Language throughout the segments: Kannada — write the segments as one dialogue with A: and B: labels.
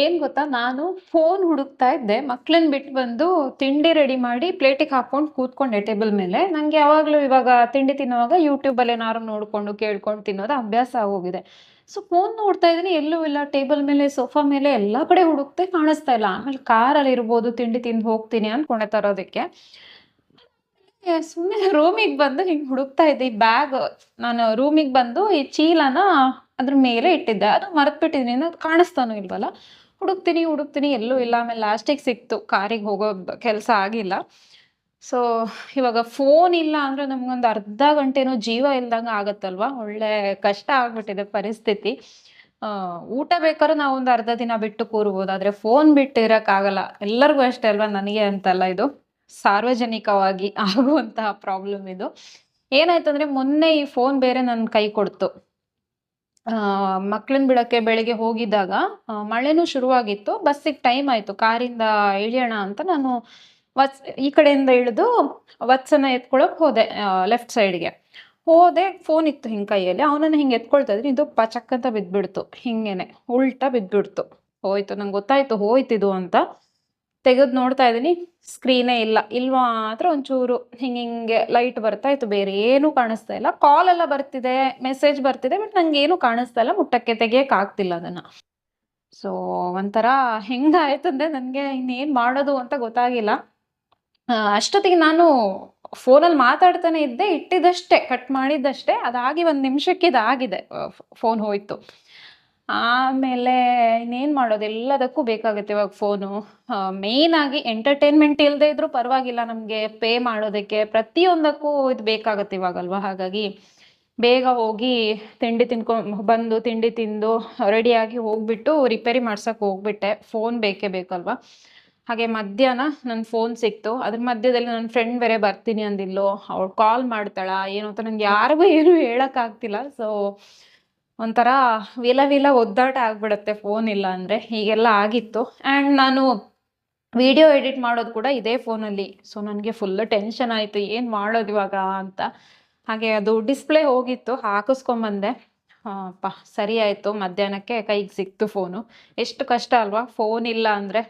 A: ಏನ್ ಗೊತ್ತಾ? ನಾನು ಫೋನ್ ಹುಡುಕ್ತಾ ಇದ್ದೆ. ಮಕ್ಳನ್ನ ಬಿಟ್ಟು ಬಂದು ತಿಂಡಿ ರೆಡಿ ಮಾಡಿ ಪ್ಲೇಟಿಗೆ ಹಾಕೊಂಡು ಕೂತ್ಕೊಂಡೆ ಟೇಬಲ್ ಮೇಲೆ. ನಂಗೆ ಯಾವಾಗಲೂ ಇವಾಗ ತಿಂಡಿ ತಿನ್ನುವಾಗ ಯೂಟ್ಯೂಬಲ್ಲಿ ಏನಾದ್ರು ನೋಡ್ಕೊಂಡು ಕೇಳ್ಕೊಂಡು ತಿನ್ನೋದು ಅಭ್ಯಾಸ ಆಗೋಗಿದೆ. ಸೊ ಫೋನ್ ನೋಡ್ತಾ ಇದ್ದೀನಿ. ಎಲ್ಲೂ ಇಲ್ಲ. ಟೇಬಲ್ ಮೇಲೆ ಸೋಫಾ ಮೇಲೆ ಎಲ್ಲ ಕಡೆ ಹುಡುಕ್ತೆ ಕಾಣಿಸ್ತಾ ಇಲ್ಲ. ಆಮೇಲೆ ಕಾರಲ್ಲಿ ಇರ್ಬೋದು, ತಿಂಡಿ ತಿಂದು ಹೋಗ್ತೀನಿ ಅನ್ಕೊಂಡೆ ತರೋದಕ್ಕೆ. ಸುಮ್ಮನೆ ರೂಮಿಗೆ ಬಂದು ಹಿಂಗೆ ಹುಡುಕ್ತಾ ಇದ್ದೆ. ಈ ಬ್ಯಾಗ್ ನಾನು ರೂಮಿಗೆ ಬಂದು ಈ ಚೀಲನ ಅದ್ರ ಮೇಲೆ ಇಟ್ಟಿದ್ದೆ. ಅದು ಮರೆತ್ಬಿಟ್ಟಿದ್ದೀನಿ. ಅದು ಕಾಣಿಸ್ತಾನೂ ಇಲ್ವಲ್ಲ? ಹುಡುಕ್ತೀನಿ ಹುಡುಕ್ತೀನಿ, ಎಲ್ಲೂ ಇಲ್ಲ. ಆಮೇಲೆ ಲಾಸ್ಟಿಗೆ ಸಿಕ್ತು. ಕಾರಿಗೆ ಹೋಗೋ ಕೆಲಸ ಆಗಿಲ್ಲ. ಸೊ ಇವಾಗ ಫೋನ್ ಇಲ್ಲ ಅಂದರೆ ನಮ್ಗೊಂದು ಅರ್ಧ ಗಂಟೆನೂ ಜೀವ ಇಲ್ದಂಗೆ ಆಗುತ್ತಲ್ವ? ಒಳ್ಳೆ ಕಷ್ಟ ಆಗ್ಬಿಟ್ಟಿದೆ ಪರಿಸ್ಥಿತಿ. ಊಟ ಬೇಕಾದ್ರೆ ನಾವು ಒಂದು ಅರ್ಧ ದಿನ ಬಿಟ್ಟು ಕೂರ್ಬೋದು. ಆದರೆ ಫೋನ್ ಬಿಟ್ಟು ಇರೋಕ್ಕಾಗಲ್ಲ ಎಲ್ಲರಿಗೂ ಅಷ್ಟೇ ಅಲ್ವಾ ನನಗೆ ಅಂತಲ್ಲ ಇದು? ಸಾರ್ವಜನಿಕವಾಗಿ ಆಗುವಂತಹ ಪ್ರಾಬ್ಲಮ್ ಇದು. ಏನಾಯ್ತು ಅಂದರೆ ಮೊನ್ನೆ ಈ ಫೋನ್ ಬೇರೆ ನನ್ನ ಕೈ ಕೊಡ್ತು. ಮಕ್ಕಳನ್ನ ಬಿಡಕ್ಕೆ ಬೆಳಿಗ್ಗೆ ಹೋಗಿದ್ದಾಗ ಮಳೆನು ಶುರುವಾಗಿತ್ತು. ಬಸ್ಸಿಗೆ ಟೈಮ್ ಆಯಿತು. ಕಾರಿಂದ ಇಳಿಯೋಣ ಅಂತ ನಾನು ವತ್ಸ್, ಈ ಕಡೆಯಿಂದ ಇಳಿದು ವತ್ಸನ ಎತ್ಕೊಳ್ಳೋಕೆ ಹೋದೆ ಲೆಫ್ಟ್ ಸೈಡ್ಗೆ ಹೋದೆ ಫೋನ್ ಇತ್ತು ಹಿಂಗೆ ಕೈಯಲ್ಲಿ. ಅವನನ್ನು ಹಿಂಗೆ ಎತ್ಕೊಳ್ತಾ ಇದ್ರೆ, ಇದು ಪಚಕ್ಕಂತ ಬಿದ್ದುಬಿಡ್ತು ಹಿಂಗೇನೆ, ಉಲ್ಟಾ ಬಿದ್ದುಬಿಡ್ತು ಹೋಯ್ತು, ನಂಗೆ ಗೊತ್ತಾಯ್ತು, ಹೋಯ್ತಿದು ಅಂತ. ತೆಗೆದು ನೋಡ್ತಾ ಇದ್ದೀನಿ. ಸ್ಕ್ರೀನೇ ಇಲ್ಲ. ಇಲ್ಲಿ ಮಾತ್ರ ಒಂಚೂರು ಹಿಂಗೆ ಹಿಂಗೆ ಲೈಟ್ ಬರ್ತಾ ಇತ್ತು. ಬೇರೆ ಏನೂ ಕಾಣಿಸ್ತಾ ಇಲ್ಲ. ಕಾಲ್ ಎಲ್ಲ ಬರ್ತಿದೆ. ಮೆಸೇಜ್ ಬರ್ತಿದೆ ಬಟ್ ನಂಗೆ ಏನು ಕಾಣಿಸ್ತಾ ಇಲ್ಲ. ಮುಟ್ಟಕ್ಕೆ ತೆಗಿಯಕ್ಕೆ ಆಗ್ತಿಲ್ಲ ಅದನ್ನು. ಸೊ ಒಂಥರ ಹೆಂಗಾಯ್ತು ಅಂದರೆ ನನಗೆ ಇನ್ನೇನು ಮಾಡೋದು ಅಂತ ಗೊತ್ತಾಗಿಲ್ಲ. ಅಷ್ಟೊತ್ತಿಗೆ ನಾನು ಫೋನಲ್ಲಿ ಮಾತಾಡ್ತಾನೆ ಇದ್ದೆ. ಇಟ್ಟಿದ್ದಷ್ಟೇ ಕಟ್ ಮಾಡಿದ್ದಷ್ಟೇ. ಅದಾಗಿ ಒಂದು ನಿಮಿಷಕ್ಕೆ ಇದಾಗಿದೆ ಫೋನ್ ಹೋಯ್ತು. ಆಮೇಲೆ ಇನ್ನೇನು ಮಾಡೋದು? ಎಲ್ಲದಕ್ಕೂ ಬೇಕಾಗುತ್ತೆ ಇವಾಗ ಫೋನು ಮೇಯ್ನ್ ಆಗಿ ಎಂಟರ್ಟೈನ್ಮೆಂಟ್ ಇಲ್ಲದೆ ಇದ್ರೂ ಪರವಾಗಿಲ್ಲ ನಮಗೆ ಪೇ ಮಾಡೋದಕ್ಕೆ. ಪ್ರತಿಯೊಂದಕ್ಕೂ ಇದು ಬೇಕಾಗುತ್ತೆ ಇವಾಗಲ್ವಾ? ಹಾಗಾಗಿ ಬೇಗ ಹೋಗಿ ತಿಂಡಿ ತಿನ್ಕೊಂಡು ಬಂದು ತಿಂಡಿ ತಿಂದು ರೆಡಿಯಾಗಿ ಹೋಗ್ಬಿಟ್ಟು ರಿಪೇರಿ ಮಾಡ್ಸೋಕ್ಕೆ ಹೋಗ್ಬಿಟ್ಟೆ. ಫೋನ್ ಬೇಕೇ ಬೇಕಲ್ವಾ? ಹಾಗೆ ಮಧ್ಯಾಹ್ನ ನನ್ನ ಫೋನ್ ಸಿಕ್ತು. ಅದ್ರ ಮಧ್ಯದಲ್ಲಿ ನನ್ನ ಫ್ರೆಂಡ್ ಬೇರೆ ಬರ್ತೀನಿ ಅಂದಿಲ್ಲೋ ಅವಳು ಕಾಲ್ ಮಾಡ್ತಾಳ. ಏನು ಅಂತ ನನಗೆ ಯಾರಿಗೂ ಏನು ಹೇಳೋಕ್ಕಾಗ್ತಿಲ್ಲ ಸೊ ಒಂಥರ ವಿಲ ವಿಲ ಒದ್ದಾಟ ಆಗ್ಬಿಡುತ್ತೆ ಫೋನ್ ಇಲ್ಲ ಅಂದರೆ. ಹೀಗೆಲ್ಲ ಆಗಿತ್ತು. ಆ್ಯಂಡ್ ನಾನು ವಿಡಿಯೋ ಎಡಿಟ್ ಮಾಡೋದು ಕೂಡ ಇದೇ ಫೋನಲ್ಲಿ ಸೊ ನನಗೆ ಫುಲ್ ಟೆನ್ಷನ್ ಆಯಿತು. ಏನು ಮಾಡೋದು ಇವಾಗ ಅಂತ. ಹಾಗೆ ಅದು ಡಿಸ್ಪ್ಲೇ ಹೋಗಿತ್ತು. ಹಾಕಿಸ್ಕೊಂಬಂದೆ. ಅಪ್ಪ ಸರಿ ಆಯಿತು. ಮಧ್ಯಾಹ್ನಕ್ಕೆ ಕೈಗೆ ಸಿಕ್ತು ಫೋನು ಎಷ್ಟು ಕಷ್ಟ ಅಲ್ವಾ? ಫೋನ್ ಇಲ್ಲ ಅಂದರೆ.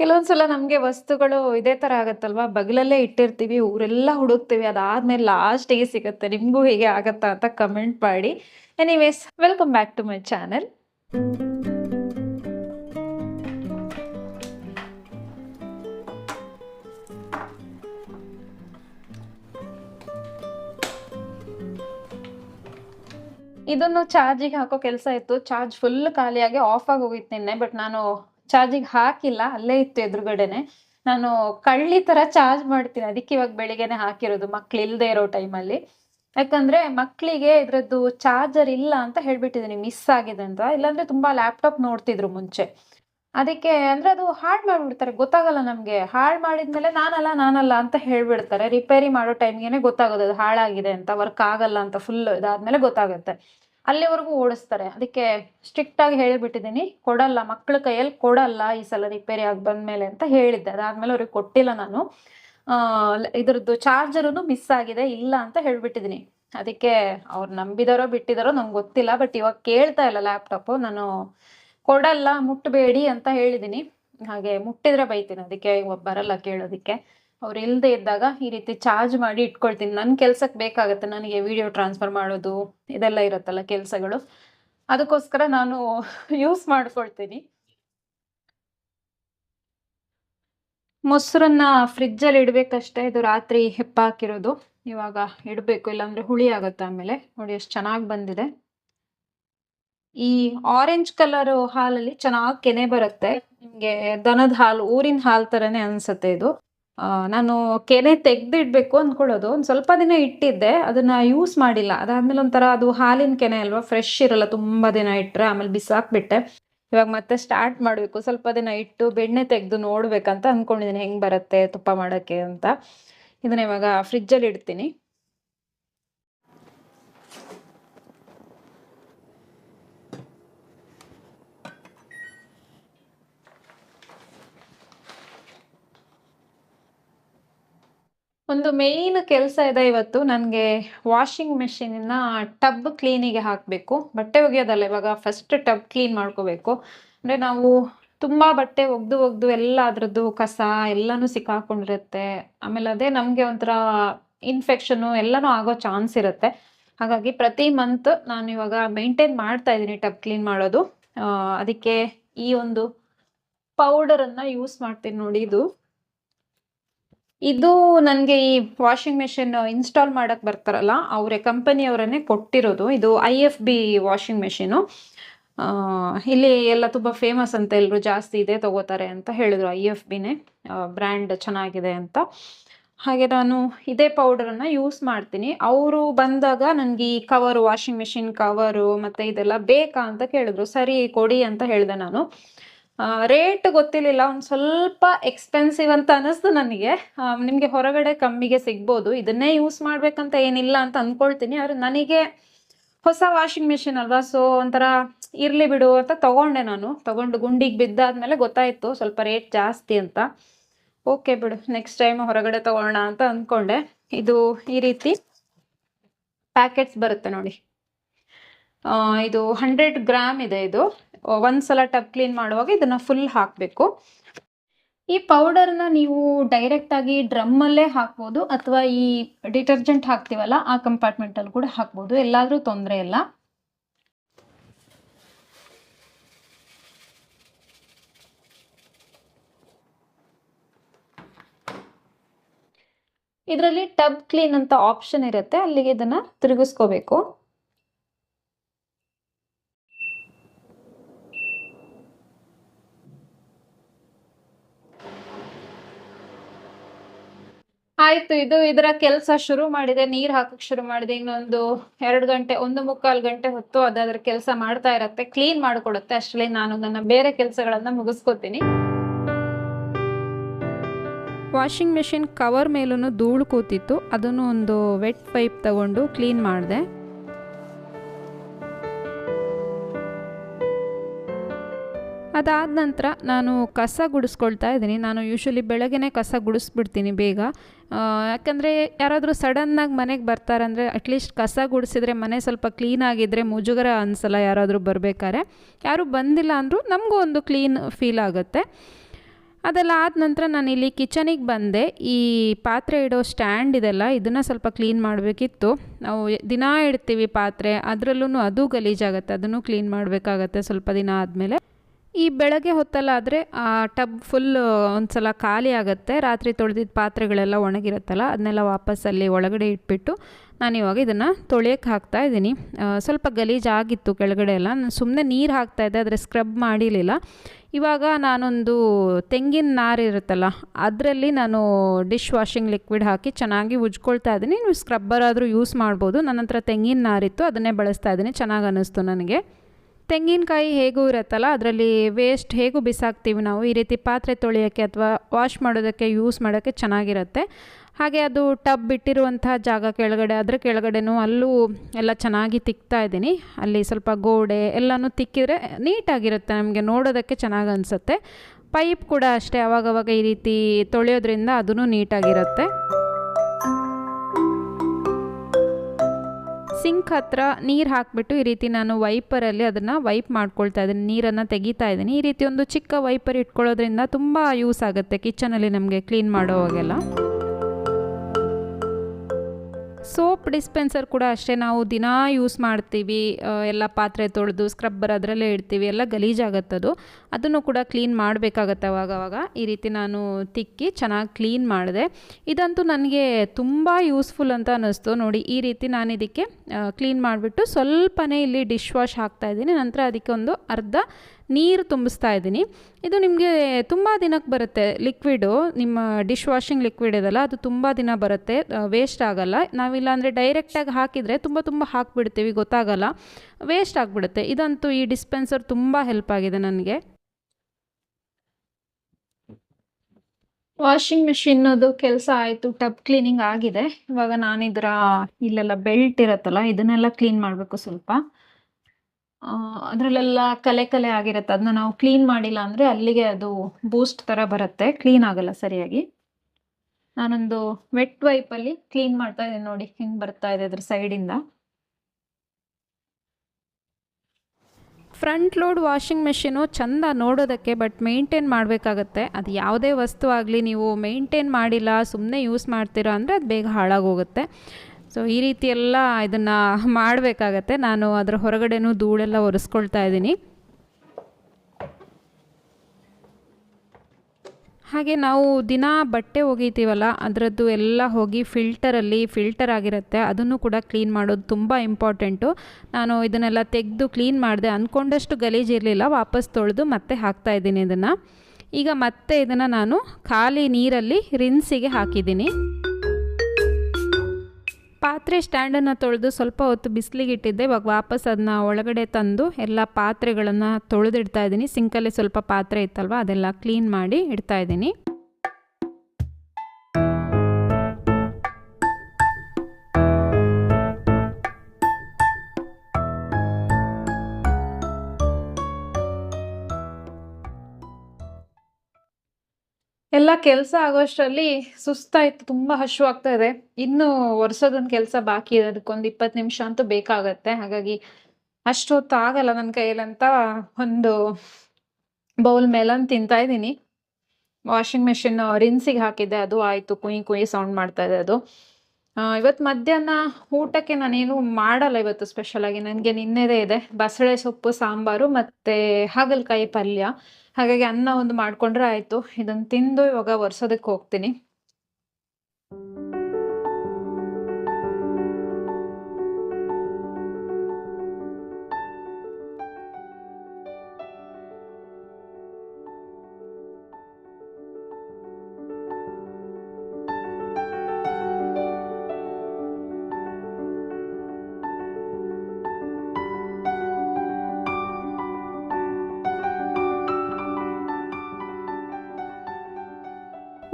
A: ಕೆಲವೊಂದ್ಸಲ ನಮಗೆ ವಸ್ತುಗಳು ಇದೇ ಥರ ಆಗತ್ತಲ್ವಾ? ಬಗಲಲ್ಲೇ ಇಟ್ಟಿರ್ತೀವಿ, ಊರೆಲ್ಲ ಹುಡುಕ್ತೀವಿ, ಅದಾದ್ಮೇಲೆ ಲಾಸ್ಟಿಗೆ ಸಿಗುತ್ತೆ. ನಿಮಗೂ ಹೀಗೆ ಆಗತ್ತಾ ಅಂತ ಕಮೆಂಟ್ ಮಾಡಿ. Anyways welcome back to my channel ಇದನ್ನು ಚಾರ್ಜಿಗೆ ಹಾಕೋ ಕೆಲಸ ಇತ್ತು. ಚಾರ್ಜ್ ಫುಲ್ ಖಾಲಿಯಾಗಿ ಆಫ್ ಆಗಿ ಹೋಗಿತ್ತು ನಿನ್ನೆ ಬಟ್ ನಾನು ಚಾರ್ಜಿಗೆ ಹಾಕಿಲ್ಲ, ಅಲ್ಲೇ ಇತ್ತು ಎದುರುಗಡೆನೆ. ನಾನು ಕಳ್ಳಿ ತರ ಚಾರ್ಜ್ ಮಾಡ್ತೀನಿ. ಅದಕ್ಕೆ ಇವಾಗ ಬೆಳಿಗ್ಗೆನೆ ಹಾಕಿರೋದು ಮಕ್ಳು ಇಲ್ಲದೆ ಇರೋ ಟೈಮಲ್ಲಿ. ಯಾಕಂದ್ರೆ ಮಕ್ಕಳಿಗೆ ಇದ್ರದ್ದು ಚಾರ್ಜರ್ ಇಲ್ಲ ಅಂತ ಹೇಳ್ಬಿಟ್ಟಿದ್ದೀನಿ ಮಿಸ್ ಆಗಿದೆ ಅಂತ. ಇಲ್ಲಾಂದ್ರೆ ತುಂಬಾ ಲ್ಯಾಪ್ಟಾಪ್ ನೋಡ್ತಿದ್ರು ಮುಂಚೆ. ಅದಕ್ಕೆ ಅಂದ್ರೆ ಅದು ಹಾಳು ಮಾಡ್ಬಿಡ್ತಾರೆ. ಗೊತ್ತಾಗಲ್ಲ ನಮ್ಗೆ. ಹಾಳು ಮಾಡಿದ್ಮೇಲೆ ನಾನಲ್ಲ ನಾನಲ್ಲ ಅಂತ ಹೇಳ್ಬಿಡ್ತಾರೆ. ರಿಪೇರಿ ಮಾಡೋ ಟೈಮ್ಗೆನೆ ಗೊತ್ತಾಗೋದು ಅದು ಹಾಳಾಗಿದೆ ಅಂತ ವರ್ಕ್ ಆಗಲ್ಲ ಅಂತ ಫುಲ್ ಇದಾದ್ಮೇಲೆ ಗೊತ್ತಾಗುತ್ತೆ. ಅಲ್ಲಿವರೆಗೂ ಓಡಿಸ್ತಾರೆ. ಅದಕ್ಕೆ ಸ್ಟ್ರಿಕ್ಟ್ ಆಗಿ ಹೇಳಿಬಿಟ್ಟಿದ್ದೀನಿ. ಕೊಡಲ್ಲ ಮಕ್ಕಳ ಕೈಯಲ್ಲಿ ಕೊಡಲ್ಲ ಈ ಸಲ ರಿಪೇರಿ ಆಗಿ ಬಂದ್ಮೇಲೆ ಅಂತ ಹೇಳಿದ್ದೆ. ಅದಾದಮೇಲೆ ಅವ್ರಿಗೆ ಕೊಟ್ಟಿಲ್ಲ ನಾನು. ಇದ್ರದ್ದು ಚಾರ್ಜರೂ ಮಿಸ್ ಆಗಿದೆ, ಇಲ್ಲ ಅಂತ ಹೇಳ್ಬಿಟ್ಟಿದ್ದೀನಿ. ಅದಕ್ಕೆ ಅವ್ರು ನಂಬಿದಾರೋ ಬಿಟ್ಟಿದಾರೋ ನಂಗೆ ಗೊತ್ತಿಲ್ಲ, ಬಟ್ ಇವಾಗ ಕೇಳ್ತಾ ಇಲ್ಲ ಲ್ಯಾಪ್ಟಾಪು. ನಾನು ಕೊಡಲ್ಲ ಮುಟ್ಟಬೇಡಿ ಅಂತ ಹೇಳಿದ್ದೀನಿ. ಹಾಗೆ ಮುಟ್ಟಿದ್ರೆ ಬೈತೀನಿ. ಅದಕ್ಕೆ ಇವಾಗ ಬರಲ್ಲ ಕೇಳೋದಕ್ಕೆ. ಅವ್ರು ಇಲ್ಲದೆ ಇದ್ದಾಗ ಈ ರೀತಿ ಚಾರ್ಜ್ ಮಾಡಿ ಇಟ್ಕೊಳ್ತೀನಿ. ನನ್ನ ಕೆಲ್ಸಕ್ಕೆ ಬೇಕಾಗುತ್ತೆ ನನಗೆ ವಿಡಿಯೋ ಟ್ರಾನ್ಸ್ಫರ್ ಮಾಡೋದು, ಇದೆಲ್ಲ ಇರುತ್ತಲ್ಲ ಕೆಲಸಗಳು. ಅದಕ್ಕೋಸ್ಕರ ನಾನು ಯೂಸ್ ಮಾಡ್ಕೊಳ್ತೀನಿ. ಮೊಸರನ್ನ ಫ್ರಿಜ್ಜಲ್ಲಿ ಇಡಬೇಕಷ್ಟೇ. ಇದು ರಾತ್ರಿ ಹೆಪ್ಪಾಕಿರೋದು ಇವಾಗ ಇಡಬೇಕು, ಇಲ್ಲಾಂದ್ರೆ ಹುಳಿ ಆಗುತ್ತೆ ಆಮೇಲೆ. ನೋಡಿ ಎಷ್ಟು ಚೆನ್ನಾಗಿ ಬಂದಿದೆ. ಈ ಆರೆಂಜ್ ಕಲರ್ ಹಾಲಲ್ಲಿ ಚೆನ್ನಾಗಿ ಕೆನೆ ಬರುತ್ತೆ. ನಿಮಗೆ ದನದ ಹಾಲು, ಊರಿನ ಹಾಲು ಥರನೇ ಅನಿಸುತ್ತೆ ಇದು. ನಾನು ಕೆನೆ ತೆಗೆದಿಡಬೇಕು ಅಂದ್ಕೊಳ್ಳೋದು. ಒಂದು ಸ್ವಲ್ಪ ದಿನ ಇಟ್ಟಿದ್ದೆ, ಅದನ್ನು ಯೂಸ್ ಮಾಡಿಲ್ಲ. ಅದಾದಮೇಲೆ ಒಂಥರ ಅದು ಹಾಲಿನ ಕೆನೆ ಅಲ್ವಾ ಫ್ರೆಶ್ ಇರಲ್ಲ, ತುಂಬ ದಿನ ಇಟ್ಟರೆ ಆಮೇಲೆ ಬಿಸಾಕ್ಬಿಟ್ಟೆ. ಇವಾಗ ಮತ್ತೆ ಸ್ಟಾರ್ಟ್ ಮಾಡಬೇಕು. ಸ್ವಲ್ಪ ದಿನ ಇಟ್ಟು ಬೆಣ್ಣೆ ತೆಗೆದು ನೋಡಬೇಕಂತ ಅಂದ್ಕೊಂಡಿದ್ದೀನಿ ಹೆಂಗೆ ಬರುತ್ತೆ ತುಪ್ಪ ಮಾಡೋಕ್ಕೆ ಅಂತ. ಇದನ್ನ ಇವಾಗ ಫ್ರಿಜ್ಜಲ್ಲಿ ಇಡ್ತೀನಿ. ಒಂದು ಮೇಯ್ನ್ ಕೆಲಸ ಇದೆ ಇವತ್ತು. ನನಗೆ ವಾಷಿಂಗ್ ಮೆಷಿನಿನ ಟಬ್ ಕ್ಲೀನಿಗೆ ಹಾಕಬೇಕು. ಬಟ್ಟೆ ಒಗೆಯೋದಲ್ಲ, ಇವಾಗ ಫಸ್ಟ್ ಟಬ್ ಕ್ಲೀನ್ ಮಾಡ್ಕೋಬೇಕು. ಅಂದರೆ ನಾವು ತುಂಬ ಬಟ್ಟೆ ಒಗ್ದು ಒಗ್ದು ಎಲ್ಲ ಅದರದ್ದು ಕಸ ಎಲ್ಲನೂ ಸಿಕ್ಕಾಕೊಂಡಿರುತ್ತೆ. ಆಮೇಲೆ ಅದೇ ನಮಗೆ ಒಂಥರ ಇನ್ಫೆಕ್ಷನು ಎಲ್ಲನೂ ಆಗೋ ಚಾನ್ಸ್ ಇರುತ್ತೆ. ಹಾಗಾಗಿ ಪ್ರತಿ ಮಂತ್ ನಾನು ಇವಾಗ ಮೇಂಟೈನ್ ಮಾಡ್ತಾ ಇದ್ದೀನಿ ಟಬ್ ಕ್ಲೀನ್ ಮಾಡೋದು. ಅದಕ್ಕೆ ಈ ಒಂದು ಪೌಡರನ್ನು ಯೂಸ್ ಮಾಡ್ತೀನಿ ನೋಡಿ ಇದು. ಇದು ನನಗೆ ಈ ವಾಷಿಂಗ್ ಮೆಷಿನ್ ಇನ್ಸ್ಟಾಲ್ ಮಾಡೋಕ್ಕೆ ಬರ್ತಾರಲ್ಲ, ಅವರೇ ಕಂಪನಿಯವರನ್ನೇ ಕೊಟ್ಟಿರೋದು. ಇದು I F B washing machine. ಇಲ್ಲಿ ಎಲ್ಲ ತುಂಬ ಫೇಮಸ್ ಅಂತ ಎಲ್ಲರೂ ಜಾಸ್ತಿ ಇದೆ ತಗೋತಾರೆ ಅಂತ ಹೇಳಿದ್ರು ಐ ಎಫ್ ಬಿನೇ ಬ್ರ್ಯಾಂಡ್ ಚೆನ್ನಾಗಿದೆ ಅಂತ. ಹಾಗೆ ನಾನು ಇದೇ ಪೌಡರನ್ನು ಯೂಸ್ ಮಾಡ್ತೀನಿ. ಅವರು ಬಂದಾಗ ನನಗೆ ಈ ಕವರು ವಾಷಿಂಗ್ ಮೆಷಿನ್ ಕವರು ಮತ್ತು ಇದೆಲ್ಲ ಬೇಕಾ ಅಂತ ಕೇಳಿದ್ರು. ಸರಿ, ಕೊಡಿ ಅಂತ ಹೇಳಿದೆ ನಾನು. ರೇಟ್ ಗೊತ್ತಿರಲಿಲ್ಲ, ಒಂದು ಸ್ವಲ್ಪ ಎಕ್ಸ್ಪೆನ್ಸಿವ್ ಅಂತ ಅನ್ನಿಸ್ತು ನನಗೆ. ನಿಮಗೆ ಹೊರಗಡೆ ಕಮ್ಮಿಗೆ ಸಿಗ್ಬೋದು. ಇದನ್ನೇ ಯೂಸ್ ಮಾಡಬೇಕಂತ ಏನಿಲ್ಲ ಅಂತ ಅಂದ್ಕೊಳ್ತೀನಿ ಆದರೆ ನನಗೆ ಹೊಸ ವಾಷಿಂಗ್ ಮೆಷಿನ್ ಅಲ್ವಾ ಸೊ ಒಂಥರ ಇರಲಿ ಬಿಡು ಅಂತ ತಗೊಂಡೆ ನಾನು. ತೊಗೊಂಡು ಗುಂಡಿಗೆ ಬಿದ್ದಾದ್ಮೇಲೆ ಗೊತ್ತಾಯಿತು, ಸ್ವಲ್ಪ ರೇಟ್ ಜಾಸ್ತಿ ಅಂತ. ಓಕೆ ಬಿಡು ನೆಕ್ಸ್ಟ್ ಟೈಮ್ ಹೊರಗಡೆ ತೊಗೊಳ್ಳೋಣ ಅಂತ ಅಂದ್ಕೊಂಡೆ ಇದು ಈ ರೀತಿ ಪ್ಯಾಕೆಟ್ಸ್ ಬರುತ್ತೆ ನೋಡಿ. ಇದು ಹಂಡ್ರೆಡ್ ಗ್ರಾಮ್ ಇದೆ ಇದು. ಒಂದ್ಸಲ ಟಬ್ ಕ್ಲೀನ್ ಮಾಡುವಾಗ ಇದನ್ನ ಫುಲ್ ಹಾಕಬೇಕು. ಈ ಪೌಡರ್ನ ನೀವು ಡೈರೆಕ್ಟಾಗಿ ಡ್ರಮ್ಮಲ್ಲೇ ಹಾಕ್ಬೋದು ಅಥವಾ ಈ ಡಿಟರ್ಜೆಂಟ್ ಹಾಕ್ತೀವಲ್ಲ, ಆ ಕಂಪಾರ್ಟ್ಮೆಂಟಲ್ಲಿ ಕೂಡ ಹಾಕ್ಬೋದು. ಎಲ್ಲಾದರೂ ತೊಂದರೆ ಇಲ್ಲ. ಇದರಲ್ಲಿ ಟಬ್ ಕ್ಲೀನ್ ಅಂತ ಆಪ್ಷನ್ ಇರುತ್ತೆ. ಅಲ್ಲಿಗೆ ಇದನ್ನ ತಿರುಗಿಸ್ಕೋಬೇಕು. ಆಯ್ತು, ಇದು ಇದರ ಕೆಲಸ ಶುರು ಮಾಡಿದೆ, ನೀರ್ ಹಾಕಕ್ ಶುರು ಮಾಡಿದೆ. ಇನ್ನೊಂದು ಎರಡು ಗಂಟೆ, ಒಂದು ಮುಕ್ಕಾಲು ಗಂಟೆ ಹೊತ್ತು ಅದಾದ್ರ ಕೆಲಸ ಮಾಡ್ತಾ ಇರತ್ತೆ ಕ್ಲೀನ್ ಮಾಡ್ಕೊಡುತ್ತೆ ಅಷ್ಟರಲ್ಲಿ ನಾನು ನನ್ನ ಬೇರೆ ಕೆಲಸಗಳನ್ನ ಮುಗಿಸ್ಕೋತೀನಿ. ವಾಷಿಂಗ್ ಮೆಷಿನ್ ಕವರ್ ಮೇಲೂ ಧೂಳು ಕೂತಿತ್ತು, ಅದನ್ನು ಒಂದು ವೆಟ್ ಪೈಪ್ ತಗೊಂಡು ಕ್ಲೀನ್ ಮಾಡಿದೆ. ಅದಾದ ನಂತರ ನಾನು ಕಸ ಗುಡಿಸ್ಕೊಳ್ತಾ ಇದ್ದೀನಿ. ನಾನು ಯೂಶ್ವಲಿ ಬೆಳಗ್ಗೆನೇ ಕಸ ಗುಡಿಸ್ಬಿಡ್ತೀನಿ ಬೇಗ. ಯಾಕಂದರೆ ಯಾರಾದರೂ ಸಡನ್ನಾಗಿ ಮನೆಗೆ ಬರ್ತಾರಂದರೆ ಅಟ್ಲೀಸ್ಟ್ ಕಸ ಗುಡಿಸಿದ್ರೆ ಮನೆ ಸ್ವಲ್ಪ ಕ್ಲೀನ್ ಆಗಿದ್ದರೆ ಮುಜುಗರ ಅನಿಸಲ್ಲ ಯಾರಾದರೂ ಬರಬೇಕಾದ್ರೆ. ಯಾರೂ ಬಂದಿಲ್ಲ ಅಂದರೂ ನಮಗೂ ಒಂದು ಕ್ಲೀನ್ ಫೀಲ್ ಆಗುತ್ತೆ. ಅದೆಲ್ಲ ಆದ ನಂತರ ನಾನು ಇಲ್ಲಿ ಕಿಚನಿಗೆ ಬಂದೆ. ಈ ಪಾತ್ರೆ ಇಡೋ ಸ್ಟ್ಯಾಂಡ್ ಇದೆಲ್ಲ, ಇದನ್ನು ಸ್ವಲ್ಪ ಕ್ಲೀನ್ ಮಾಡಬೇಕಿತ್ತು. ನಾವು ದಿನ ಇಡ್ತೀವಿ ಪಾತ್ರೆ. ಅದರಲ್ಲೂ ಅದು ಗಲೀಜಾಗುತ್ತೆ. ಅದನ್ನು ಕ್ಲೀನ್ ಮಾಡಬೇಕಾಗತ್ತೆ ಸ್ವಲ್ಪ ದಿನ ಆದಮೇಲೆ. ಈ ಬೆಳಗ್ಗೆ ಹೊತ್ತಲ್ಲಾದರೆ ಆ ಟಬ್ ಫುಲ್ ಒಂದ್ಸಲ ಖಾಲಿ ಆಗುತ್ತೆ. ರಾತ್ರಿ ತೊಳೆದಿದ್ದ ಪಾತ್ರೆಗಳೆಲ್ಲ ಒಣಗಿರುತ್ತಲ್ಲ, ಅದನ್ನೆಲ್ಲ ವಾಪಸ್ ಅಲ್ಲಿ ಒಳಗಡೆ ಇಟ್ಬಿಟ್ಟು ನಾನು ಇವಾಗ ಇದನ್ನು ತೊಳೆಯೋಕ್ಕೆ ಹಾಕ್ತಾ ಇದ್ದೀನಿ. ಸ್ವಲ್ಪ ಗಲೀಜಾಗಿತ್ತು ಕೆಳಗಡೆ ಎಲ್ಲ. ನಾನು ಸುಮ್ಮನೆ ನೀರು ಹಾಕ್ತಾ ಇದ್ದೆ, ಆದರೆ ಸ್ಕ್ರಬ್ ಮಾಡಿರಲಿಲ್ಲ. ಇವಾಗ ನಾನೊಂದು ತೆಂಗಿನ ನಾರು ಇರುತ್ತಲ್ಲ, ಅದರಲ್ಲಿ ನಾನು ಡಿಶ್ ವಾಷಿಂಗ್ ಲಿಕ್ವಿಡ್ ಹಾಕಿ ಚೆನ್ನಾಗಿ ಉಜ್ಕೊಳ್ತಾ ಇದ್ದೀನಿ. ನೀವು ಸ್ಕ್ರಬ್ಬರ್ ಆದರೂ ಯೂಸ್ ಮಾಡ್ಬೋದು. ನನ್ನ ಹತ್ರ ತೆಂಗಿನ ನಾರಿತ್ತು ಅದನ್ನೇ ಬಳಸ್ತಾ ಇದ್ದೀನಿ. ಚೆನ್ನಾಗಿ ಅನ್ನಿಸ್ತು ನನಗೆ. ತೆಂಗಿನಕಾಯಿ ಹೇಗೂ ಇರುತ್ತಲ್ಲ, ಅದರಲ್ಲಿ ವೇಸ್ಟ್ ಹೇಗೂ ಬಿಸಾಕ್ತೀವಿ ನಾವು, ಈ ರೀತಿ ಪಾತ್ರೆ ತೊಳೆಯೋಕ್ಕೆ ಅಥವಾ ವಾಶ್ ಮಾಡೋದಕ್ಕೆ ಯೂಸ್ ಮಾಡೋಕ್ಕೆ ಚೆನ್ನಾಗಿರುತ್ತೆ. ಹಾಗೆ ಅದು ಟಬ್ ಬಿಟ್ಟಿರುವಂಥ ಜಾಗ ಕೆಳಗಡೆ, ಅದರ ಕೆಳಗಡೆನೂ ಅಲ್ಲೂ ಎಲ್ಲ ಚೆನ್ನಾಗಿ ತಿಕ್ತಾ ಇದ್ದೀನಿ. ಅಲ್ಲಿ ಸ್ವಲ್ಪ ಗೋಡೆ ಎಲ್ಲನೂ ತಿಕ್ಕಿದರೆ ನೀಟಾಗಿರುತ್ತೆ, ನಮಗೆ ನೋಡೋದಕ್ಕೆ ಚೆನ್ನಾಗಿ ಅನಿಸುತ್ತೆ. ಪೈಪ್ ಕೂಡ ಅಷ್ಟೇ ಅವಾಗವಾಗ ಈ ರೀತಿ ತೊಳೆಯೋದ್ರಿಂದ ಅದೂ ನೀಟಾಗಿರುತ್ತೆ. ಸಿಂಕ್ ಹತ್ರ ನೀರು ಹಾಕಿಬಿಟ್ಟು ಈ ರೀತಿ ನಾನು ವೈಪರಲ್ಲಿ ಅದನ್ನು ವೈಪ್ ಮಾಡ್ಕೊಳ್ತಾ ಇದ್ದೀನಿ. ನೀರನ್ನು ತೆಗಿತಾ ಇದ್ದೀನಿ. ಈ ರೀತಿ ಒಂದು ಚಿಕ್ಕ ವೈಪರ್ ಇಟ್ಕೊಳ್ಳೋದ್ರಿಂದ ತುಂಬ ಯೂಸ್ ಆಗುತ್ತೆ ಕಿಚನಲ್ಲಿ ನಮಗೆ ಕ್ಲೀನ್ ಮಾಡೋವಾಗೆಲ್ಲ ಸೋಪ್ ಡಿಸ್ಪೆನ್ಸರ್ ಕೂಡ ಅಷ್ಟೇ. ನಾವು ದಿನ ಯೂಸ್ ಮಾಡ್ತೀವಿ. ಎಲ್ಲ ಪಾತ್ರೆ ತೊಳೆದು ಸ್ಕ್ರಬ್ಬರ್ ಅದರಲ್ಲೇ ಇಡ್ತೀವಿ. ಎಲ್ಲ ಗಲೀಜಾಗತ್ತದು ಅದನ್ನು ಕೂಡ ಕ್ಲೀನ್ ಮಾಡಬೇಕಾಗತ್ತೆ ಅವಾಗವಾಗ. ಈ ರೀತಿ ನಾನು ತಿಕ್ಕಿ ಚೆನ್ನಾಗಿ ಕ್ಲೀನ್ ಮಾಡಿದೆ. ಇದಂತೂ ನನಗೆ ತುಂಬ ಯೂಸ್ಫುಲ್ ಅಂತ ಅನ್ನಿಸ್ತು. ನೋಡಿ, ಈ ರೀತಿ ನಾನು ಇದಕ್ಕೆ ಕ್ಲೀನ್ ಮಾಡಿಬಿಟ್ಟು ಸ್ವಲ್ಪನೇ ಇಲ್ಲಿ ಡಿಶ್ ವಾಶ್ ಹಾಕ್ತಾ ಇದ್ದೀನಿ. ನಂತರ ಅದಕ್ಕೆ ಒಂದು ಅರ್ಧ ನೀರು ತುಂಬಿಸ್ತಾ ಇದ್ದೀನಿ. ಇದು ನಿಮಗೆ ತುಂಬ ದಿನಕ್ಕೆ ಬರುತ್ತೆ. ಲಿಕ್ವಿಡು ನಿಮ್ಮ ಡಿಶ್ ವಾಷಿಂಗ್ ಲಿಕ್ವಿಡ್ ಇದೆಲ್ಲ, ಅದು ತುಂಬ ದಿನ ಬರುತ್ತೆ. ವೇಸ್ಟ್ ಆಗೋಲ್ಲ. ನಾವಿಲ್ಲ ಅಂದರೆ ಡೈರೆಕ್ಟಾಗಿ ಹಾಕಿದರೆ ತುಂಬ ತುಂಬ ಹಾಕಿಬಿಡ್ತೀವಿ, ಗೊತ್ತಾಗಲ್ಲ. ವೇಸ್ಟ್ ಆಗಿಬಿಡುತ್ತೆ. ಇದಂತೂ ಈ ಡಿಸ್ಪೆನ್ಸರ್ ತುಂಬ ಹೆಲ್ಪ್ ಆಗಿದೆ ನನಗೆ. ವಾಷಿಂಗ್ ಮೆಷಿನ್ನದು ಕೆಲಸ ಆಯಿತು. ಟಬ್ ಕ್ಲೀನಿಂಗ್ ಆಗಿದೆ. ಇವಾಗ ನಾನು ಇದರ ಇಲ್ಲೆಲ್ಲ ಬೆಲ್ಟ್ ಇರುತ್ತಲ್ಲ, ಇದನ್ನೆಲ್ಲ ಕ್ಲೀನ್ ಮಾಡಬೇಕು ಸ್ವಲ್ಪ. ಅದರಲ್ಲೆಲ್ಲ ಕಲೆ ಕಲೆ ಆಗಿರುತ್ತೆ. ಅದನ್ನ ನಾವು ಕ್ಲೀನ್ ಮಾಡಿಲ್ಲ ಅಂದರೆ ಅಲ್ಲಿಗೆ ಅದು ಬೂಸ್ಟ್ ಥರ ಬರುತ್ತೆ. ಕ್ಲೀನ್ ಆಗಲ್ಲ ಸರಿಯಾಗಿ. ನಾನೊಂದು ವೆಟ್ ವೈಪಲ್ಲಿ ಕ್ಲೀನ್ ಮಾಡ್ತಾ ಇದ್ದೀನಿ ನೋಡಿ. ಹಿಂಗೆ ಬರ್ತಾ ಇದೆ ಅದ್ರ ಸೈಡಿಂದ ಫ್ರಂಟ್ ಲೋಡ್ ವಾಷಿಂಗ್ ಮೆಷಿನು ಚಂದ ನೋಡೋದಕ್ಕೆ ಬಟ್ ಮೇಂಟೈನ್ ಮಾಡಬೇಕಾಗತ್ತೆ. ಅದು ಯಾವುದೇ ವಸ್ತು ಆಗಲಿ ನೀವು ಮೇಂಟೈನ್ ಮಾಡಿಲ್ಲ ಸುಮ್ಮನೆ ಯೂಸ್ ಮಾಡ್ತೀರಾ ಅಂದರೆ ಅದು ಬೇಗ ಹಾಳಾಗೋಗುತ್ತೆ. ಸೊ ಈ ರೀತಿ ಎಲ್ಲ ಇದನ್ನು ಮಾಡಬೇಕಾಗತ್ತೆ. ನಾನು ಅದರ ಹೊರಗಡೆನೂ ಧೂಳೆಲ್ಲ ಒರೆಸ್ಕೊಳ್ತಾ ಇದ್ದೀನಿ. ಹಾಗೆ ನಾವು ದಿನ ಬಟ್ಟೆ ಒಗಿತೀವಲ್ಲ, ಅದರದ್ದು ಎಲ್ಲ ಹೋಗಿ ಫಿಲ್ಟರಲ್ಲಿ ಫಿಲ್ಟರ್ ಆಗಿರುತ್ತೆ. ಅದನ್ನು ಕೂಡ ಕ್ಲೀನ್ ಮಾಡೋದು ತುಂಬ ಇಂಪಾರ್ಟೆಂಟು ನಾನು ಇದನ್ನೆಲ್ಲ ತೆಗೆದು ಕ್ಲೀನ್ ಮಾಡಿದೆ. ಅಂದ್ಕೊಂಡಷ್ಟು ಗಲೀಜಿರಲಿಲ್ಲ ವಾಪಸ್ ತೊಳೆದು ಮತ್ತೆ ಹಾಕ್ತಾ ಇದ್ದೀನಿ ಇದನ್ನು. ಈಗ ಮತ್ತೆ ಇದನ್ನು ನಾನು ಖಾಲಿ ನೀರಲ್ಲಿ ರಿನ್ಸಿಗೆ ಹಾಕಿದ್ದೀನಿ. ಪಾತ್ರೆ ಸ್ಟ್ಯಾಂಡನ್ನು ತೊಳೆದು ಸ್ವಲ್ಪ ಹೊತ್ತು ಬಿಸಿಲಿಗೆ ಇಟ್ಟಿದ್ದೆ. ಇವಾಗ ವಾಪಸ್ ಅದನ್ನ ಒಳಗಡೆ ತಂದು ಎಲ್ಲ ಪಾತ್ರೆಗಳನ್ನು ತೊಳೆದಿಡ್ತಾ ಇದ್ದೀನಿ. ಸಿಂಕಲ್ಲಿ ಸ್ವಲ್ಪ ಪಾತ್ರೆ ಇತ್ತಲ್ವ, ಅದೆಲ್ಲ ಕ್ಲೀನ್ ಮಾಡಿ ಇಡ್ತಾ ಇದ್ದೀನಿ. ಎಲ್ಲ ಕೆಲಸ ಆಗೋಷ್ಟರಲ್ಲಿ ಸುಸ್ತಾಯ್ತು ತುಂಬ ಹಶು ಆಗ್ತಾ ಇದೆ. ಇನ್ನು ಒರೆಸೋದೊಂದು ಕೆಲಸ ಬಾಕಿ ಇದೆ, ಅದಕ್ಕೊಂದು ಇಪ್ಪತ್ತು ನಿಮಿಷ ಅಂತೂ ಬೇಕಾಗತ್ತೆ. ಹಾಗಾಗಿ ಅಷ್ಟು ಹೊತ್ತು ಆಗಲ್ಲ ನನ್ನ ಕೈಯಲ್ಲಂತ ಒಂದು ಬೌಲ್ ಮೇಲನ್ ತಿಂತಾ ಇದ್ದೀನಿ. ವಾಷಿಂಗ್ ಮೆಷಿನ್ ರಿನ್ಸಿಗೆ ಹಾಕಿದ್ದೆ, ಅದು ಆಯಿತು. ಕುಯಿ ಕುಯ್ ಸೌಂಡ್ ಮಾಡ್ತಾ ಇದೆ ಅದು. ಇವತ್ತು ಮಧ್ಯಾಹ್ನ ಊಟಕ್ಕೆ ನಾನೇನು ಮಾಡಲ್ಲ ಇವತ್ತು ಸ್ಪೆಷಲ್ ಆಗಿ. ನನಗೆ ನಿನ್ನೆದೇ ಇದೆ. ಬಸಳೆ ಸೊಪ್ಪು, ಸಾಂಬಾರು ಮತ್ತು ಹಾಗಲಕಾಯಿ ಪಲ್ಯ. ಹಾಗಾಗಿ ಅನ್ನ ಒಂದು ಮಾಡ್ಕೊಂಡ್ರೆ ಆಯಿತು. ಇದನ್ನು ತಿಂದು ಇವಾಗ ಒರೆಸೋದಕ್ಕೆ ಹೋಗ್ತೀನಿ.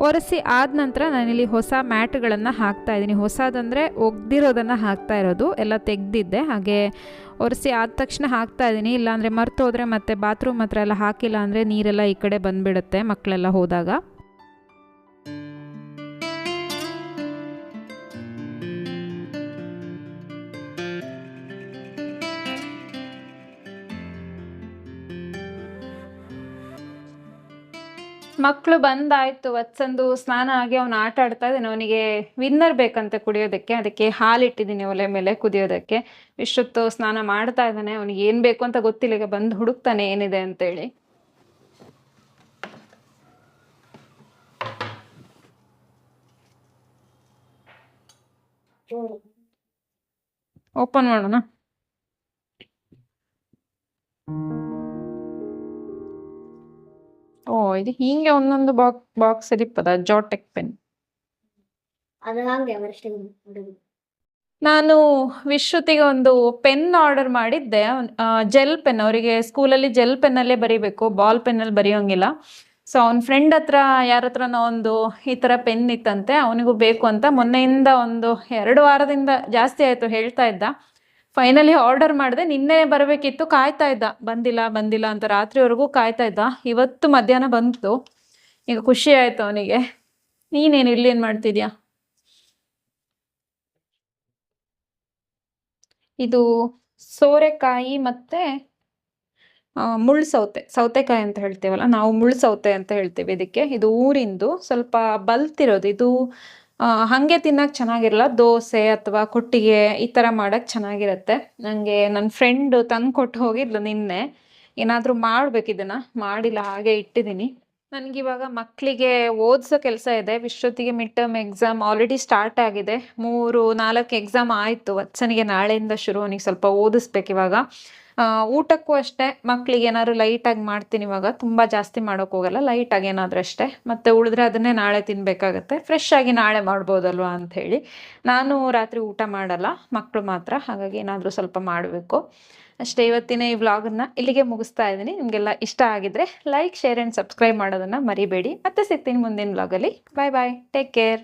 A: ಒರೆಸಿ ಆದ ನಂತರ ನಾನಿಲ್ಲಿ ಹೊಸ ಮ್ಯಾಟ್ಗಳನ್ನು ಹಾಕ್ತಾ ಇದ್ದೀನಿ. ಹೊಸದಂದರೆ ಒಗ್ದಿರೋದನ್ನು ಹಾಕ್ತಾ ಇರೋದು. ಎಲ್ಲ ತೆಗ್ದಿದ್ದೆ. ಹಾಗೆ ಒರೆಸಿ ಆದ ತಕ್ಷಣ ಹಾಕ್ತಾ ಇದ್ದೀನಿ. ಇಲ್ಲಾಂದರೆ ಮರ್ತು ಹೋದರೆ ಮತ್ತೆ ಬಾತ್ರೂಮ್ ಹತ್ರ ಎಲ್ಲ ಹಾಕಿಲ್ಲ ಅಂದರೆ ನೀರೆಲ್ಲ ಈ ಕಡೆ ಬಂದುಬಿಡುತ್ತೆ ಮಕ್ಕಳೆಲ್ಲ ಹೋದಾಗ. ಮಕ್ಕಳು ಬಂದಾಯ್ತು ವತ್ಸಂದು ಸ್ನಾನ ಆಗಿ ಅವ್ನು ಆಟ ಆಡ್ತಾ ಇದ್ದಾನೆ. ಅವನಿಗೆ ವಿನ್ನರ್ ಬೇಕಂತೆ ಕುಡಿಯೋದಕ್ಕೆ. ಅದಕ್ಕೆ ಹಾಲು ಇಟ್ಟಿದ್ದೀನಿ ಒಲೆ ಮೇಲೆ ಕುದಿಯೋದಕ್ಕೆ. ಇಷ್ಟೊತ್ತು ಸ್ನಾನ ಮಾಡ್ತಾ ಇದ್ದಾನೆ. ಅವನಿಗೆ ಏನು ಬೇಕು ಅಂತ ಗೊತ್ತಿಲ್ಲ. ಈಗ ಬಂದು ಹುಡುಕ್ತಾನೆ ಏನಿದೆ ಅಂತೇಳಿ. ಓಪನ್ ಮಾಡೋಣ. ಓ ಇದು ಹೀಗೆ ಒಂದೊಂದು ಬಾಕ್ ಬಾಕ್ಸ್ ಇರಿಪ್ಪದ ಜಾಟೆಕ್ ಪೆನ್
B: ಅದು ಹಾಗೆ ಅವರಷ್ಟೇ ಹುಡುಗ
A: ನಾನು ವಿಶ್ರುತಿಗೆ ಒಂದು ಪೆನ್ ಆರ್ಡರ್ ಮಾಡಿದ್ದೆ. ಜೆಲ್ ಪೆನ್ ಅವರಿಗೆ ಸ್ಕೂಲಲ್ಲಿ ಜೆಲ್ ಪೆನ್ನಲ್ಲೇ ಬರೀಬೇಕು. ಬಾಲ್ ಪೆನ್ನಲ್ಲಿ ಬರೆಯೋಂಗಿಲ್ಲ. ಸೊ ಅವ್ನ ಫ್ರೆಂಡ್ ಹತ್ರ ಯಾರ ಹತ್ರನೋ ಒಂದು ಈ ಥರ ಪೆನ್ ಇತ್ತಂತೆ ಅವನಿಗೂ ಬೇಕು ಅಂತ ಮೊನ್ನೆಯಿಂದ ಒಂದು ಎರಡು ವಾರದಿಂದ ಜಾಸ್ತಿ ಆಯಿತು ಹೇಳ್ತಾ ಇದ್ದ. ಫೈನಲಿ ಆರ್ಡರ್ ಮಾಡಿದೆ, ನಿನ್ನೆ ಬರಬೇಕಿತ್ತು, ಕಾಯ್ತಾ ಇದ್ದ. ಬಂದಿಲ್ಲ ಬಂದಿಲ್ಲ ಅಂತ ರಾತ್ರಿವರೆಗೂ ಕಾಯ್ತಾ ಇದ್ದ. ಇವತ್ತು ಮಧ್ಯಾಹ್ನ ಬಂತು. ಈಗ ಖುಷಿ ಆಯ್ತು ಅವನಿಗೆ. ನೀನೇನು ಇಲ್ಲಿ ಏನು ಮಾಡ್ತಿದ್ಯಾ? ಇದು ಸೋರೆಕಾಯಿ ಮತ್ತೆ ಮುಳ್ಳು ಸೌತೆ. ಸೌತೆಕಾಯಿ ಅಂತ ಹೇಳ್ತೀವಲ್ಲ, ನಾವು ಮುಳ್ಳು ಸೌತೆ ಅಂತ ಹೇಳ್ತೀವಿ ಇದಕ್ಕೆ. ಇದು ಊರಿಂದು. ಸ್ವಲ್ಪ ಬಲ್ತಿರೋದು. ಇದು ಹಾಗೆ ತಿನ್ನಕ್ಕೆ ಚೆನ್ನಾಗಿರಲ್ಲ. ದೋಸೆ ಅಥವಾ ಕೊಟ್ಟಿಗೆ ಈ ಥರ ಮಾಡೋಕ್ಕೆ ಚೆನ್ನಾಗಿರುತ್ತೆ. ನನಗೆ ನನ್ನ ಫ್ರೆಂಡು ತಂದು ಕೊಟ್ಟು ಹೋಗಿದ್ಲು ನಿನ್ನೆ. ಏನಾದರೂ ಮಾಡಬೇಕು ಇದನ್ನ. ಮಾಡಿಲ್ಲ ಹಾಗೆ ಇಟ್ಟಿದ್ದೀನಿ ನನಗಿವಾಗ ಮಕ್ಕಳಿಗೆ ಓದಿಸೋ ಕೆಲಸ ಇದೆ. ವಿಶ್ವತಿಗೆ mid term exam already start ಆಗಿದೆ. ಮೂರು ನಾಲ್ಕು ಎಕ್ಸಾಮ್ ಆಯಿತು. ವತ್ಸನಿಗೆ ನಾಳೆಯಿಂದ ಶುರು. ಅವನಿಗೆ ಸ್ವಲ್ಪ ಓದಿಸ್ಬೇಕು ಇವಾಗ. ಆ, ಊಟಕ್ಕೂ ಅಷ್ಟೇ ಮಕ್ಕಳಿಗೆ ಏನಾದ್ರು ಲೈಟಾಗಿ ಮಾಡ್ತೀನಿ ಇವಾಗ, ತುಂಬ ಜಾಸ್ತಿ ಮಾಡೋಕೆ ಹೋಗಲ್ಲ ಲೈಟಾಗಿ ಏನಾದರೂ ಅಷ್ಟೇ. ಮತ್ತು ಉಳಿದ್ರೆ ಅದನ್ನೇ ನಾಳೆ ತಿನ್ನಬೇಕಾಗತ್ತೆ ಫ್ರೆಶ್ ಆಗಿ ನಾಳೆ ಮಾಡ್ಬೋದಲ್ವಾ ಹೇಳಿ. ನಾನು ರಾತ್ರಿ ಊಟ ಮಾಡಲ್ಲ ಮಕ್ಕಳು ಮಾತ್ರ, ಹಾಗಾಗಿ ಏನಾದರೂ ಸ್ವಲ್ಪ ಮಾಡಬೇಕು. ಅಷ್ಟೇ, ಇವತ್ತಿನ ಈ ವ್ಲಾಗನ್ನು ಇಲ್ಲಿಗೆ ಮುಗಿಸ್ತಾ ಇದ್ದೀನಿ. ನಿಮಗೆಲ್ಲ ಇಷ್ಟ ಆಗಿದ್ರೆ ಲೈಕ್ ಶೇರ್ ಆ್ಯಂಡ್ ಸಬ್ಸ್ಕ್ರೈಬ್ ಮಾಡೋದನ್ನು ಮರಿಬೇಡಿ. ಮತ್ತೆ ಸಿಗ್ತೀನಿ ಮುಂದಿನ ವ್ಲಾಗಲ್ಲಿ ಬಾಯ್ ಬಾಯ್ ಟೇಕ್ ಕೇರ್